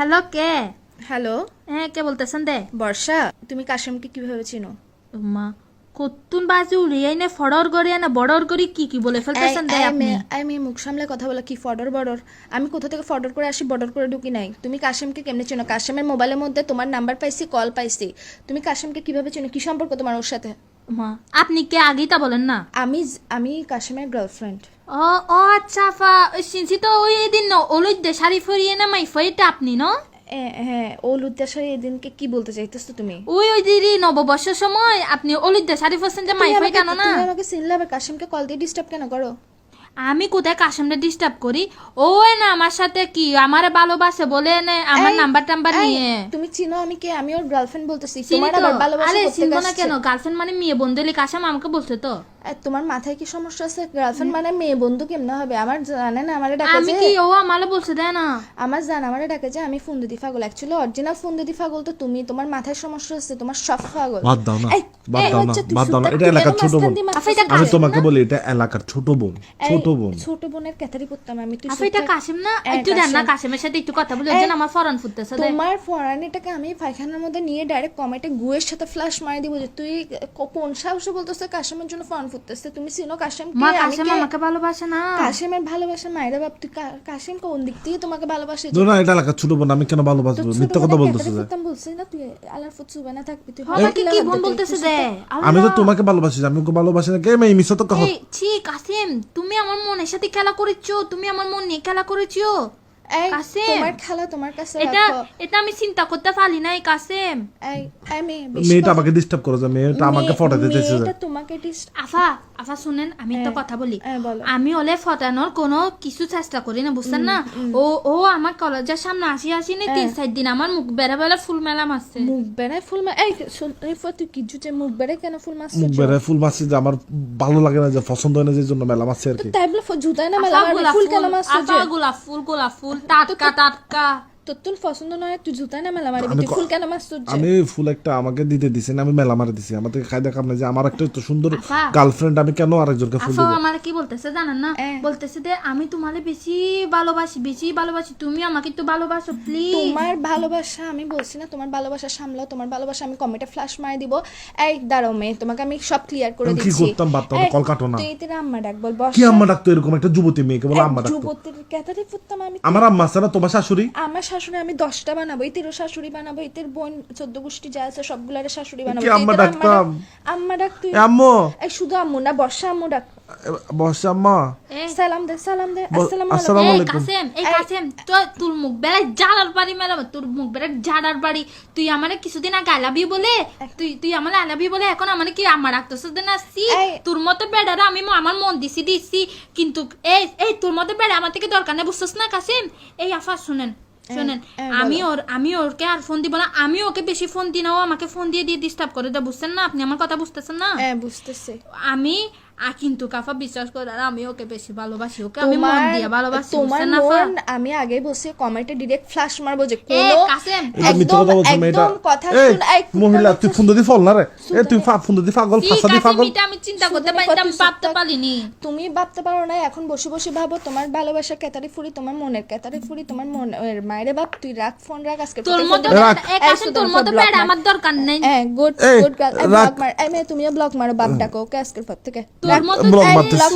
Hello কে? Hello. হ্যাঁ কে বলতেছেন দে? বর্ষা তুমি কাশেমকে কীভাবে চিনো? মা কত্তুন বাজে উড়িয়াই না ফড়র গড়িয়া না বড়র গড়ি কি কি বলে ফেলতেছেন দে আপনি? আমি মুখ সামলে কথা বলা কি ফডর বর্ডর আমি কোথা থেকে ফডর করে আসি বর্ডর করে ঢুকি নাই। তুমি কাশেমকে কেমনে চেনো? কাশেমের মোবাইলের মধ্যে তোমার নাম্বার পাইছি কল পাইছি। তুমি কাশেমকে কীভাবে চেনো? কি সম্পর্ক তোমার ওর সাথে? মা আপনি কে? আগেই তা বলেন না। আমি আমি কাশেমের গার্লফ্রেন্ড ও ও আচ্ছা ফা সিনসি তো ওই দিন ন ওলই শাড়ি ফরিয়ে না মাই ফরিটা আপনি ন? হ্যাঁ এদিনকে কি বলতে চাইতেছো তুমি? ওই ওই দিদি নববর্ষের সময় আপনি শাড়ি ফরছেন যে মাই ফরি কেন না? তুমি আমাকে চিনলে আবার কাশেমকে কল দিয়ে ডিস্টার্ব কেন করো? আমি কোথায় কাশেমটা ডিস্টার্ব করি? ও না আমার সাথে কি আমার ভালোবাসে বলে না আমার নাম্বার টাম্বার নিয়ে। তুমি চিনো আমি কে? আমি ওর গার্লফ্রেন্ড বলতেছি। তোমার আবার ভালোবাসা আরে চিনবো না কেন? গার্লফ্রেন্ড মানে মেয়ে বন্ধুলি কাশেম আমাকে বলছে তো। তোমার মাথায় কি সমস্যা আছে? গার্লফ্রেন্ড মানে মেয়ে বন্ধু কেমনে হবে? আমার জানে না আমারে ডাকে আমি কি ও আমারে বলছে দেয় না। আমার জান আমারে ডাকে যে আমি ফোন দিদি পাগল। অ্যাকচুয়ালি অরিজিনাল ফোন দিদি পাগল তো তুমি। তোমার মাথায় সমস্যা আছে তোমার সব পাগল। বাদ দাও না বাদ দাও না বাদ দাও না। এটা এলাকার ছোট বোন। আমি তোমাকে বলি এটা এলাকার ছোট বোন ছোট বোন। ছোট বোনের ক্যাথারি পড়তাম আমি তুই আফা এটা কাশেম না? একটু দেন না কাশেম। কাশেমের সাথে একটু কথা বলে যেন আমার ফরান ফুটতেছে তোমার ফরানিটাকে আমি পায়খানার মধ্যে নিয়ে ডাইরেক্ট কমেটে গুয়ের সাথে ফ্লাশ মারি দিব যে তুই কোন সাহসে বলতেছে কাশেমের জন্য ফরান ফুটতেছে। তুমি চিনো কাশেম মা কে আমি কাশেম আমাকে ভালোবাসে না। কাশেমের ভালোবাসা মায়েরা বাপ। তুই কাশেম কোন দিক থেকে তোমাকে ভালোবাসে? না এটা এলাকার ছোট বোন আমি কেন ভালোবাসবো? মিথ্যা কথা বলতেছে যে। বলছি না তুই আলার ফুট চুবে না থাকবি তুই। আমাকে কি বোন বলতেছে দে আমি তো তোমাকে ভালোবাসি আমি ওকে ভালোবাসি না। কে মেয়ে মিশো তো কহ? ছি কাসেম তুমি আমার মনের সাথে খেলা করেছ তুমি আমার মন নিয়ে খেলা করেছ। এই কাশেম। তোমার খেলা তোমার কাছে এটা এটা আমি চিন্তা করতে পারি নাই কাসেম! এই এই মেয়েটা আমাকে ডিস্টার্ব করে যে মেয়েটা আমাকে ফটাতে চাইছে যে। তোমাকে ডিস আফা আফা শুনেন আমি তো কথা বলি। আমি ওলে ফটানোর কোনো কিছু চেষ্টা করি না বুঝছেন না? ও ও আমার কলেজের সামনে আসি আসি নি তিন চার দিন আমার মুখ বেড়া বেলা ফুল মেলা মারছে। মুখ বেড়ায় ফুল মা এই শোন, এই ফ- তুই কি জুটে মুখ বেড়ায় কেন ফুল মারছিস? মুখ বেড়ায় ফুল মারছি যে আমার ভালো লাগে না যে পছন্দ হয় না যে জন্য মেলা মারছি আর কি। তাই বলে জুতায় না মেলা গোলাপ ফুল কেন আফা গোলাপ ফুল গোলাপ ফুল। 哒嘎哒哒。তোর পছন্দ নয় তুই জুতায় না মেলা আমি তুই ফুল কেন মারছিস? আমি ফুল একটা আমাকে দিতে দিছি না আমি মেলা মারে দিছি। আমার থেকে খাই দেখাম না যে আমার একটা তো সুন্দর গার্লফ্রেন্ড আমি কেন আরেকজনকে ফুল দেবো? আমার কি বলতেছে জানেন না। বলতেছে যে আমি তোমারে বেশি ভালোবাসি বেশি ভালোবাসি তুমি আমাকে একটু ভালোবাসো প্লিজ তোমার ভালোবাসা আমি বলছি না তোমার ভালোবাসা সামলাও তোমার ভালোবাসা আমি কমেটে ফ্লাশ মারি দিব। এই দাঁড়াও মেয়ে তোমাকে আমি সব ক্লিয়ার করে আমি কি করতাম না। তুই তোর আম্মা ডাক বল বস। কি আম্মা ডাকতো এরকম একটা যুবতী মেয়েকে বলো আম্মা ডাকতো যুবতীর ক্যাথারি ফুটতাম আমি আমার আম্মা না তোমার শাশুড়ি? আমার শাশুড়ি আমি দশটা বানাবো ইতিরও শাশুড়ি বানাবো ইতির বোন চোদ্দ গোষ্ঠী যা আছে সবগুলার শাশুড়ি বানাবো। আম্মা ডাকতাম? আম্মা ডাক তুই। আম্মু। এই শুধু আম্মু না বর্ষা আম্মু ডাক। বসে আম্মা। সালাম দে সালাম দে আসসালামু আলাইকুম। কাসেম এই কাসেম তো তোর মুখ বেড়ায় জাড়ার বাড়ি মেলাম তোর মুখ জাড়ার বাড়ি। তুই আমারে কিছুদিন আগে আলাবি বলে তুই তুই আমার আলাবি বলে এখন আমার কি আমার রাখতেছ না সি তোর মতো বেড়ারা আমি আমার মন দিছি দিছি কিন্তু এই এই তোর মতো বেড়া আমার থেকে দরকার নেই বুঝছস না কাসেম? এই আফা শুনেন। শুনেন এই, আমি ওর আমি ওরকে আর ফোন দিব না আমি ওকে বেশি ফোন দিই না ও আমাকে ফোন দিয়ে দিয়ে ডিস্টার্ব করে দেয় বুঝছেন না? আপনি আমার কথা বুঝতেছেন না? হ্যাঁ বুঝতেছি। আমি কিন্তু কাফা বিশ্বাস করে আর আমি ওকে বেশি ভালোবাসি ওকে আমি মন দিয়ে ভালোবাসি তোমার? মন আমি আগে বসে কমেন্টে ডিরেক্ট ফ্লাশ মারবো যে কোনো কথা একদম কথা শুন এই মহিলা তুই ফোন দি ফল না রে? এ তুই ফা ফোন দি পাগল ফাঁসা দি পাগল। এটা আমি চিন্তা করতে আমি ভাবতে পারিনি। তুমি ভাবতে পারো না এখন বসে বসে ভাবো তোমার ভালোবাসা কেতারি ফুরি তোমার মনের কেতারি ফুরি তোমার মন এর মায়েরে বাপ তুই রাখ ফোন রাখ আজকে তোর মতো রাখ। তোর মতো আমার দরকার নেই। হ্যাঁ গুড গুড গার্ল ব্লক মার। মেয়ে তুমিও ব্লক মারো বাপ ডাকো ওকে আজকের পর থেকে। তোর মতো ব্লক